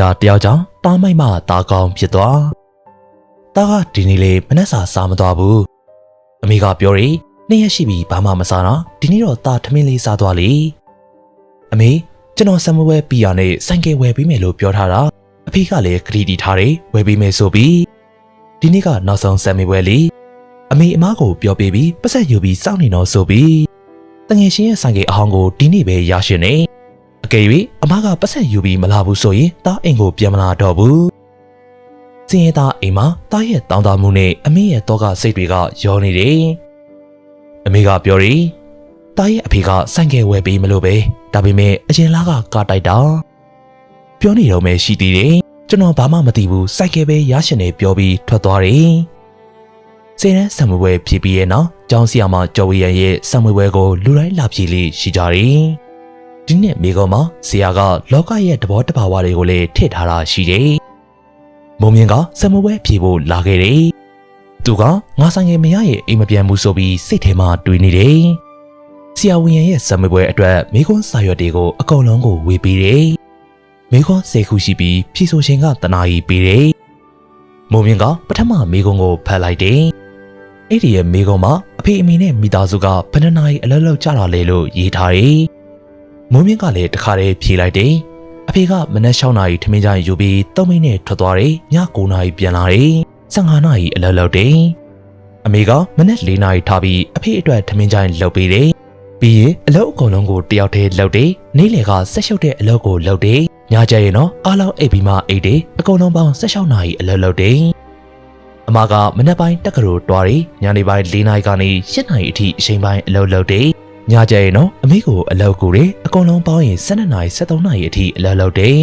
ရာတယောက်ကြောင့်တားမိုက်မှတားကောင်းဖြစ်သွားတားကဒီနေ့လေးမနှက်စာစားမသွားဘူးအမေကပြောရီနှစ်ရက်ရှိပြီဘာမှမစားတော့ဒီနေ့တော့တားထမင်းလေးစားသွားလေအမေကျွန်တော်ဆမ်မဝဲပီယာနဲ့ဆိုင်ကယ်ဝယ်ပေးမယ်လို့ပြောထားတာအဖေကလည်းခရီးတီထားတယ်ဝယ်ပေးမယ်ဆိုပြီးဒီနေ့ကနောက်ဆုံးဆမ်မဝဲလေးအမေအမားကိုပြောပေးပြီးပတ်ဆက်ယူပြီးစောင့်နေတော့ဆိုပြီးတငယ်ချင်းရဲ့ဆိုင်ကယ်အဟောင်းကိုဒီနေ့ပဲရရှင်နေအ ကယ်၍အမကပတ်ဆက်ယူပြီးမလာဘူးဆိုရင်တားအိမ်ကိုပြန်မလာတော့ဘူးစင်ရသားအိမ်မှာတားရဲ့တောင်းတမှုနဲ့အမေရဲ့တော့ကစိတ်တွေကရောနေတယ်အမေကပြောရီတားရဲ့အဖေကဆိုင်ကယ်ဝယ်ပေးမလို့ပဲဒါပေမဲ့အရင်လားကကားတိုက်တာပြောနေတော့မှရှိသေးတယ်ကျွန်တော်ဘာမှမသိဘူးဆိုင်ကယ်ပဲရရှင်နေပြောပြီးထွက်သွားတယ်စေရန်ဆံမွေပွဲဖြစ်ပြီးရဲ့နောက်ကျောင်းဆရာမကျော်ဝေရန်ရဲ့ဆံမွေပွဲကိုလူတိုင်းလာပြေးလေးရှိကြတယ် ဒီနေ့မိကောမှာဆရာကလောကရဲ့တဘောတဘာဝတွေကိုလည်းထည့်ထားတာရှိတယ်မုံမြင့်ကဆံမွေပွဲဖြေဖို့လာခဲ့တယ်သူကငါဆိုင်ငယ်မရရဲ့အိမ်မပြန်ဘူးဆိုပြီးစိတ်ထဲမှာတွေးနေတယ်ဆရာဝန်ရဲ့ဆံမွေပွဲအတွက်မိခွန်းစာရွက်တွေကိုအကုန်လုံးကိုဝေပေးတယ်မိခွန်း၁၀ခုရှိပြီးဖြေဆိုရှင်ကတနာကြီးပေးတယ်မုံမြင့်ကပထမမိခွန်းကိုဖတ်လိုက်တယ်အဲ့ဒီရဲ့မိခွန်းမှာအဖေအမေနဲ့မိသားစုကဘယ်နှနာရီအလုပ်လုပ်ကြတာလဲလို့ရေးထားတယ် မုံမြင့်ကလည်းတခါတည်းဖြေလိုက်တယ်အဖေကမနက်6နာရီထမင်းကြိုင်ယူပြီး3မိနစ်ထွက်သွားတယ်ည9နာရီပြန်လာတယ်15နာရီအလုပ်လုပ်တယ်အမေကမနက်4နာရီထားပြီးအဖေအတွက်ထမင်းကြိုင်လုပ်ပေးတယ်ပြီးရင်အလုပ်အကုန်လုံးကိုတယောက်တည်းလုပ်တယ်နေ့လယ်ကဆက်ရှုပ်တဲ့အလုပ်ကိုလုပ်တယ်ညကျရင်တော့အားလုံးအိပ်ပြီးမှအိပ်တယ်အကုန်လုံးပေါင်း16နာရီအလုပ်လုပ်တယ်အမကမနက်ပိုင်းတက်ကရိုတွားတယ်ညနေပိုင်း4နာရီကနေ7နာရီအထိအချိန်ပိုင်းအလုပ်လုပ်တယ် ညကျရင်တော့အမေကိုအလုပ်ကိုတယ်အကုန်လုံးပေါင်းရင်12နာရီ13နာရီအထိအလုပ်လုပ်တယ်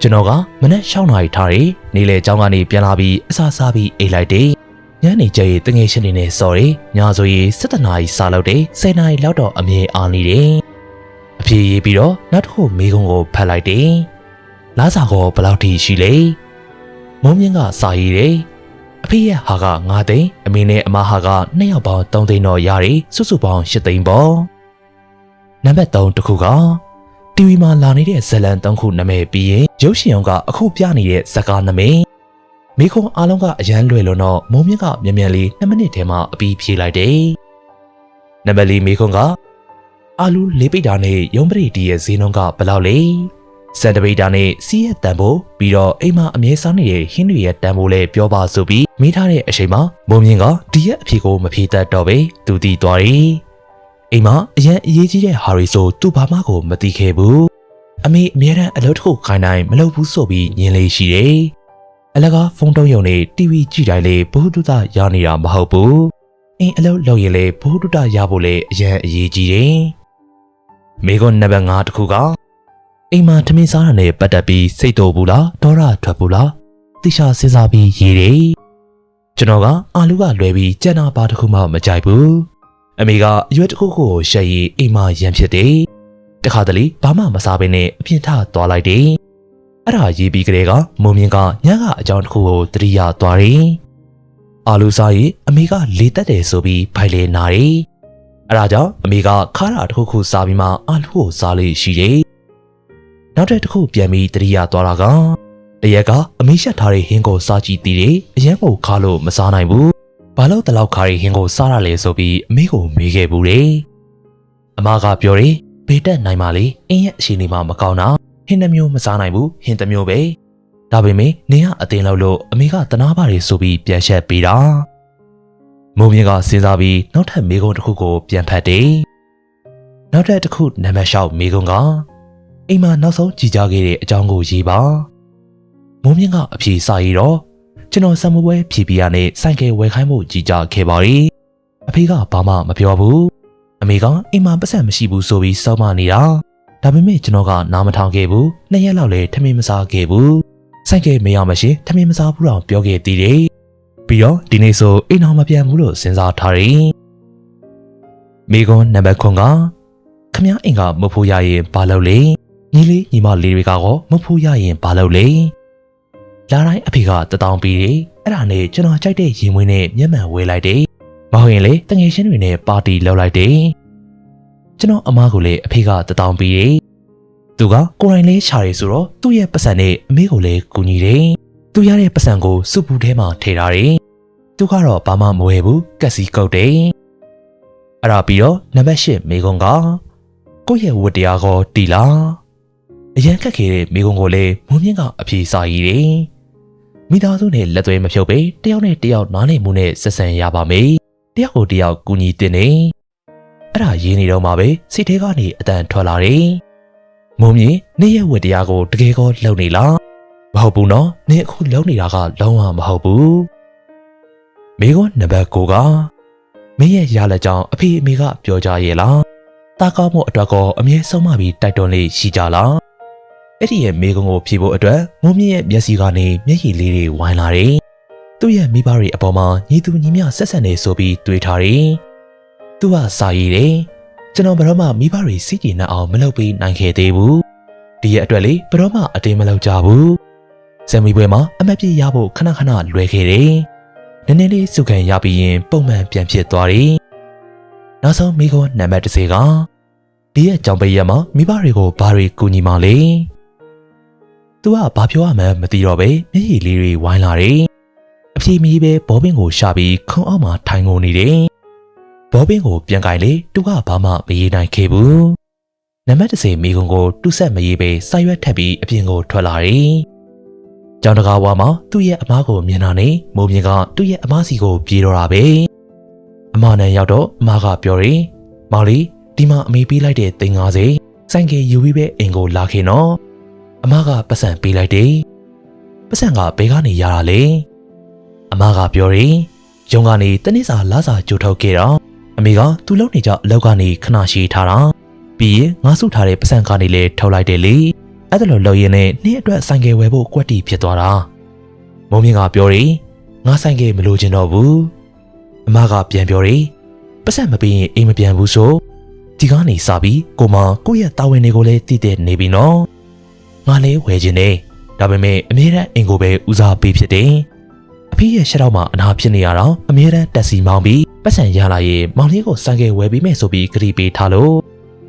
ကျွန်တော်ကမနက်6နာရီထားတယ်နေ့လယ်ကျောင်းကနေပြန်လာပြီးအစာစားပြီးအိပ်လိုက်တယ်ညနေကျရင်တငယ်ချင်းတွေနဲ့စော်တယ်ညဆိုရင်7နာရီစားလုပ်တယ်10နာရီလောက်တော့အမြဲအားနေတယ်အပြေးရေးပြီးတော့နောက်တစ်ခုမိကုံကိုဖတ်လိုက်တယ်လာစာကောဘယ်လောက်ထိရှိလဲမုံမြင့်ကစာရေးတယ် အဖေရဲ့ဟာက9သိန်းအမေနဲ့အမဟာက2ယောက်ပေါင်း3သိန်းတော့ရတယ်စုစုပေါင်း8သိန်းပေါ့နံပါတ်3တစ်ခုကတီဗီမှာလာနေတဲ့ဇလန်3ခုနာမည်ပြီးရင်ရုပ်ရှင်အောင်ကအခုပြနေတဲ့ဇာကာနာမည်မိခုံအားလုံးကအရန်လွယ်လွန်တော့မုံမြင့်ကမြန်မြန်လေး2မိနစ်ထဲမှာအပြီးဖြေလိုက်တယ်နံပါတ်4မိခုံကအာလူလေးပိတ်တာနဲ့ရုံးပရိတီရဲ့ဈေးနှုန်းကဘယ်လောက်လဲစန်တပိတ်တာနဲ့စီးရဲ့တန်ဖိုးပြီးတော့အိမ်မှာအမြဲစားနေတဲ့ဟင်းတွေရဲ့တန်ဖိုးလည်းပြောပါဆိုပြီး မိထားတဲ့အချိန်မှာမုံမြင့်ကဒီရဲ့အဖြေကိုမဖြေတတ်တော့ပဲသူတည်သွားတယ်အိမ်မှာအရန်အရေးကြီးတဲ့ဟာရီဆိုသူ့ဘာမှကိုမသိခဲ့ဘူးအမေအမြဲတမ်းအလုပ်တစ်ခုခိုင်းတိုင်းမလုပ်ဘူးဆိုပြီးညင်လေးရှိတယ်အလကားဖုန်းတုံးယုံနဲ့ TV ကြည့်တိုင်းလေဘ ഹു တုတရနေတာမဟုတ်ဘူးအင်းအလုပ်လုပ်ရင်လေဘ ഹു တုတရဖို့လေအရန်အရေးကြီးတယ်မိကွန်းနံပါတ်5တခုကအိမ်မှာထမင်းစားရတဲ့ပတ်သက်ပြီးစိတ်တော်ဘူးလားဒေါရထွက်ဘူးလားတိရှာစဉ်းစားပြီးရေးတယ် ကျွန်တော်ကအာလူကလွယ်ပြီးကြံနာပါတစ်ခုမှမကြိုက်ဘူးအမေကအရွက်တစ်ခုခုကိုရှက်ရီအိမ်မှာရံဖြစ်တယ်တခါတလေဘာမှမစားဘဲနဲ့အပြင်ထသွားလိုက်တယ်အဲ့ဒါရေးပြီးကလေးကမုံမြင့်ကညကအကြောင်းတစ်ခုကိုတတိယသွားတယ်အာလူစားရင်အမေကလေတက်တယ်ဆိုပြီးဖိုင်လေနာတယ်အဲ့ဒါကြောင့်အမေကခါတာတစ်ခုခုစားပြီးမှအာလူကိုစားလို့ရှိတယ်နောက်တစ်ခုပြန်ပြီးတတိယသွားတာက တရက်ကအမေရှက်ထားတဲ့ဟင်းကိုစားကြည့်သေးတယ်အရင်ကိုခါလို့မစားနိုင်ဘူးဘာလို့တလောက်ခါရီဟင်းကိုစားရလဲဆိုပြီးအမေကိုမေးခဲ့ဘူးလေအမကပြောတယ်ဘေးတက်နိုင်ပါလေအင်းရဲ့အရှိနေမှမကောင်းတာဟင်းတစ်မျိုးမစားနိုင်ဘူးဟင်းတစ်မျိုးပဲဒါပေမဲ့နေရအတင်းလောက်လို့အမေကတနာပါတယ်ဆိုပြီးပြန်ချက်ပေးတာမုံမြင့်ကစဉ်းစားပြီးနောက်ထပ်မေကုံတစ်ခုကိုပြန်ဖတ်တယ်နောက်ထပ်တစ်ခုနံပါတ်6မေကုံကအိမ်မှာနောက်ဆုံးကြည်ကြခဲ့တဲ့အကြောင်းကိုရေးပါ မုံမြင့်ကအဖြေစာရေးတော့ကျွန်တော်ဆံမပွဲဖြီပီယာနဲ့ဆိုင်ကယ်ဝယ်ခိုင်းဖို့ကြည်ကြခဲ့ပါရီအဖေကဘာမှမပြောဘူးအမေကအိမ်မှာပတ်စံမရှိဘူးဆိုပြီးစောင်းမနေတာဒါပေမဲ့ကျွန်တော်ကနားမထောင်ခဲ့ဘူးနှစ်ရက်လောက်လည်းထမင်းမစားခဲ့ဘူးဆိုင်ကယ်မရမရှင်ထမင်းမစားဘူးတော့ပြောခဲ့သေးတယ်ပြီးတော့ဒီနေ့ဆိုအိမ်အောင်မပြန်ဘူးလို့စဉ်းစားထားတယ်မိကွန်းနံပါတ်ခွန်ကခမ ्या အိမ်ကမဖို့ရရင်ဘာလုပ်လဲညီလေးညီမလေးတွေကကောမဖို့ရရင်ဘာလုပ်လဲ လာတိုင်းအဖေကတတောင်းပြီးတယ်အဲ့ဒါနဲ့ကျွန်တော်ကြိုက်တဲ့ရင်မွေးနဲ့မျက်မှန်ဝဲလိုက်တယ်မဟုတ်ရင်လေတငယ်ချင်းတွေနဲ့ပါတီလုပ်လိုက်တယ်ကျွန်တော်အမားကိုလည်းအဖေကတတောင်းပြီးတယ်သူကကိုယ်တိုင်လေးရှာရဲဆိုတော့သူ့ရဲ့ပတ်စံနဲ့အမေကိုလည်းကူညီတယ်သူရတဲ့ပတ်စံကိုစုပူထဲမှာထည့်ထားတယ်သူကတော့ဘာမှမဝယ်ဘူးကက်စီကုတ်တယ်အဲ့ဒါပြီးတော့နံပါတ်၈မိကုံကကိုယ့်ရဲ့ဝတ္တရားကိုတီလာအရန်ခက်ခဲတဲ့မိကုံကိုလည်းမုံမြင့်ကအပြေစာရည်တယ် မိသားစုနဲ့လက်သွဲမဖြုတ်ပဲတယောက်နဲ့တယောက်နားလည်မှုနဲ့ဆက်ဆံရပါမယ်တယောက်ကိုတယောက်ကူညီတင်နေအဲ့ဒါရင်းနေတော့မှပဲစိတ်ထဲကနေအတန်ထွက်လာတယ်မုံမြင့်နေ့ရဲ့ဝတ္တရားကိုတကယ်ကိုလုံနေလားမဟုတ်ဘူးနော်နင်အခုလုံနေတာကလုံးဝမဟုတ်ဘူးမိကုံနံပါတ်9ကမင်းရဲ့ရလက်ကြောင့်အဖေအမေကပြောကြရဲ့လားတာကောင်းမှုအတွက်ကောအမြဲဆုံးမပြီးတိုက်တွန်းလေးရှိကြလား အဲ့ဒီရဲ့မိကုံကိုဖြေဖို့အတွက်မုံမြင့်ရဲ့မျက်စိကနေမျက်ရည်လေးတွေဝိုင်းလာတယ်သူ့ရဲ့မိဘတွေအပေါ်မှာညီသူညီမျှဆက်ဆက်နေဆိုပြီးတွေးထားတယ်သူကစာရည်တယ်ကျွန်တော်ဘယ်တော့မှမိဘတွေစိတ်ကြည်နှံ့အောင်မလုပ်ပေးနိုင်ခဲ့သေးဘူးဒီရဲ့အတွက်လေဘယ်တော့မှအတင်းမလုပ်ကြဘူးဆယ်မီပွဲမှာအမတ်ပြရဖို့ခဏခဏလွယ်ခဲ့တယ်နည်းနည်းလေးစုခံရပြီးရင်ပုံမှန်ပြန်ဖြစ်သွားတယ်နောက်ဆုံးမိကောနံပါတ်30ကဒီရဲ့ကြောင်ပိတ်ရမှာမိဘတွေကိုဘာတွေကူညီမှလဲ သူကဘာပြောရမှန်းမသိတော့ပဲမျက်ရည်လေးတွေဝိုင်းလာတယ်အပြေမီပဲဘောပင်ကိုရှာပြီးခုံအောက်မှာထိုင်ကုန်နေတယ်ဘောပင်ကိုပြန်ကင်လေသူကဘာမှမရေးနိုင်ခဲ့ဘူးနံပါတ်30မိကုံကိုတူးဆက်မရေးပဲစာရွက်ထပ်ပြီးအပြင်ကိုထွက်လာတယ်။ကျောင်းတကာဝါမှာသူ့ရဲ့အမားကိုမြင်တာနဲ့မိုးမြင့်ကသူ့ရဲ့အမားစီကိုပြေးတော့တာပဲ။အမနဲ့ရောက်တော့အမားကပြောတယ်။မောင်လေးဒီမှာအမေပေးလိုက်တဲ့တင်90စိုင်ကေယူပြီးပဲအိမ်ကိုလာခင်နော်။ အမကပတ်စံပေးလိုက်တယ်။ပတ်စံကဘယ်ကနေရတာလဲ။အမကပြောတယ်။ရုံကနေတနေ့စာလာစာကြိုထုတ်ခဲ့တော့အမေကသူ့လုံနေကြအလောက်ကနေခဏရှိထားတာ။ပြီးရင်ငါစုထားတဲ့ပတ်စံကနေလည်းထုတ်လိုက်တယ်လေအဲ့ဒါလိုလုပ်ရင်းနဲ့နေ့အတွက်ဆိုင်ကယ်ဝယ်ဖို့ကွက်တီဖြစ်သွားတာမုံမြင့်ကပြောတယ်ငါဆိုင်ကယ်မလိုချင်တော့ဘူးအမကပြန်ပြောတယ်ပတ်စံမပေးရင်အိမ်မပြန်ဘူးဆိုဒီကနေစပြီးကိုမကိုယ့်ရဲ့တာဝန်တွေကိုလည်းတည်တည်နေပြီနော် ငါလည်းဝယ်ခြင်းနဲ့ဒါပေမဲ့အမြဲတမ်းအိမ်ကိုပဲဦးစားပေးဖြစ်တယ်အဖေရဲ့ရှက်တော့မှအနာဖြစ်နေရတော့အမြဲတမ်းတက်စီမောင်းပြီးပတ်စံရလာရင်မောင်လေးကိုဆိုင်ကယ်ဝယ်ပေးမယ်ဆိုပြီးကြည်ပေးထားလို့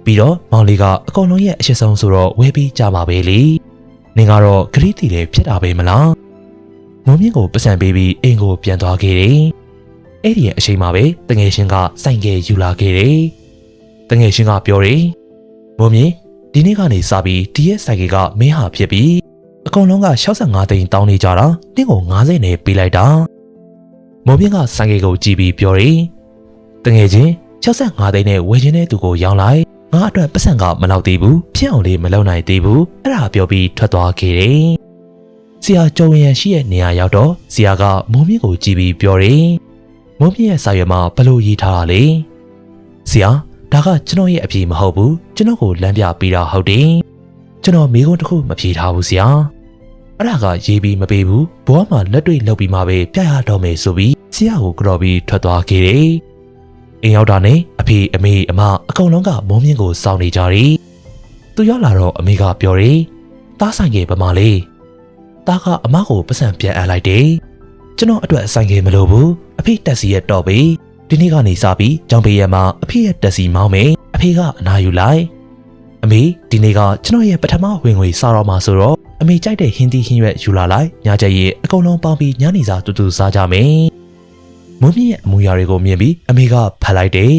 ပြီးတော့မောင်လေးကအကောင်လုံးရဲ့အရှိဆုံးဆိုတော့ဝဲပြီးကြပါပဲလေနင်ကတော့ဂရိတီလည်းဖြစ်တာပဲမလားမုံမြင့်ကိုပစံပေးပြီးအိမ်ကိုပြန်သွားခဲ့တယ်အဲ့ဒီရဲ့အချိန်မှာပဲတငယ်ချင်းကစိုင်ကယ်ယူလာခဲ့တယ်တငယ်ချင်းကပြောတယ်မုံမြင့် ဒီနေ့ကနေစပြီးဒီရဲ့စိုင်ကယ်ကမင်းဟာဖြစ်ပြီးအကောင်လုံးက65သိန်းတောင်းနေကြတာနင့်ကို90နဲ့ပေးလိုက်တာမုံမြင့်ကစိုင်ကယ်ကိုကြည့်ပြီးပြောတယ်တငယ်ချင်း65သိန်းနဲ့ဝယ်ခြင်းတဲ့သူကိုရောင်းလိုက်ငါအတွက်ပတ်စံကမလောက်သေးဘူးဖြစ်အောင်လေးမလုပ်နိုင်သေးဘူးအဲ့ဒါပြောပြီးထွက်သွားခဲ့တယ်ဆရာကြုံရန်ရှိတဲ့နေရာရောက်တော့ဆရာကမုံမြင့်ကိုကြည့်ပြီးပြောတယ်မုံမြင့်ရဲ့စာရွက်မှာဘလို့ရေးထားတာလဲဆရာ ဒါကကျွန်တော်ရဲ့အပြေမဟုတ်ဘူးကျွန်တော်ကိုလမ်းပြပေးတာဟုတ်တယ်ကျွန်တော်မိကုန်းတစ်ခုမဖြေထားဘူးဆရာအဲ့ဒါကရေးပြီးမပေးဘူးဘောမှာလက်တွေ့လုပ်ပြီးမှပဲပြရတော့မယ်ဆိုပြီးဆရာကိုကြော်ပြီးထွက်သွားခဲ့တယ်အိမ်ရောက်တာနဲ့အဖေအမေအမအကုန်လုံးကမုံမြင့်ကိုစောင့်နေကြတယ်။သူရောက်လာတော့အမေကပြောတယ်။တားဆိုင်ကပမာလေး။တားကအမကိုပတ်စံပြန်အပ်လိုက်တယ်။ကျွန်တော်အတွက်ဆိုင်ကမလို့ဘူး။အဖေတက်စီရဲ့တော့ပြီ။ ဒီနေ့ကနေစပြီးကြောင်ပေရမှာအဖေရဲ့တက်စီမောင်းမယ်။အဖေကအနာယူလိုက်။အမေဒီနေ့ကကျွန်တော်ရဲ့ပထမဝင်ငွေစားတော့မှာဆိုတော့အမေကြိုက်တဲ့ဟင်းသီးဟင်းရွက်ယူလာလိုက်။ညကျရဲ့အကုန်လုံးပေါင်းပြီးညနေစာတူတူစားကြမယ်။မုံမြင့်ရဲ့အမူအရာတွေကိုမြင်ပြီးအမေကဖတ်လိုက်တယ်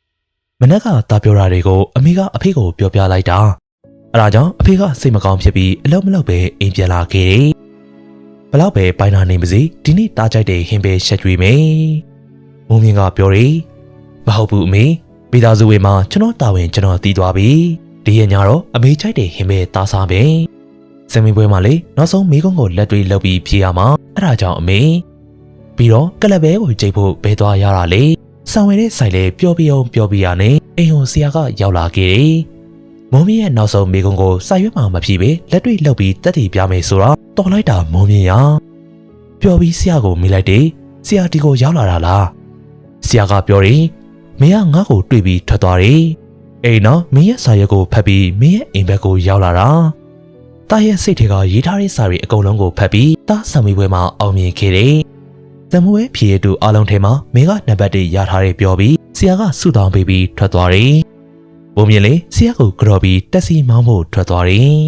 ။မနက်ကတာပြောတာတွေကိုအမေကအဖေကိုပြောပြလိုက်တာ။အဲဒါကြောင့်အဖေကစိတ်မကောင်းဖြစ်ပြီးအလုံးမလုံးပဲအိမ်ပြန်လာခဲ့တယ်။ဘလောက်ပဲပိုင်နာနေပါစေဒီနေ့တားကြိုက်တဲ့ဟင်းပဲရှက်ကြွေးမယ်။ မုံမြင့်ကပြောတယ်။မဟုတ်ဘူးအမေမိသားစုဝင်မှာကျွန်တော်တာဝန်ကျွန်တော်တည်သွားပြီ။ဒီရညတော့အမေကြိုက်တဲ့ဟင်းပဲတားစားမယ်။စင်မီပွဲမှာလေနောက်ဆုံးမိကုန်းကိုလက်တွေလှုပ်ပြီးဖြေရမှာအဲဒါကြောင့်အမေပြီးတော့ကလပ်ဘဲကိုကြိတ်ဖို့ဘဲသွားရတာလေဆံဝဲတဲ့ဆိုင်လေပျော်ပြအောင်ပျော်ပြရနဲ့အိမ်ဟိုဆရာကရောက်လာခဲ့တယ်မုံမင်းရဲ့နောက်ဆုံးမိကုံကိုစာရွက်မှာမဖြေပဲလက်တွေ့လှုပ်ပြီးတက်တည်ပြမယ်ဆိုတော့တော်လိုက်တာမုံမြင်ရပျော်ပြီးဆရာကိုမိလိုက်တယ်ဆရာဒီကိုရောက်လာတာလား ဆရာကပြောတယ်မင်းကငါ့ကိုတွေ့ပြီးထွက်သွားတယ်အိမ်နော်မင်းရဲ့စာရွက်ကိုဖတ်ပြီးမင်းရဲ့အိမ်ဘက်ကိုရောက်လာတာတားရဲ့စိတ်ထဲကရေးထားတဲ့စာတွေအကုန်လုံးကိုဖတ်ပြီးတားဆံမီပွဲမှာအောင်မြင်ခဲ့တယ်တမွေးဖြေရတူအလုံးထဲမှာမင်းကနံပါတ်1ရထားတယ်ပြောပြီးဆရာကဆူတောင်းပေးပြီးထွက်သွားတယ်ဘုံမြင်လေးဆရာကိုကြော်ပြီးတက်စီမောင်းဖို့ထွက်သွားတယ်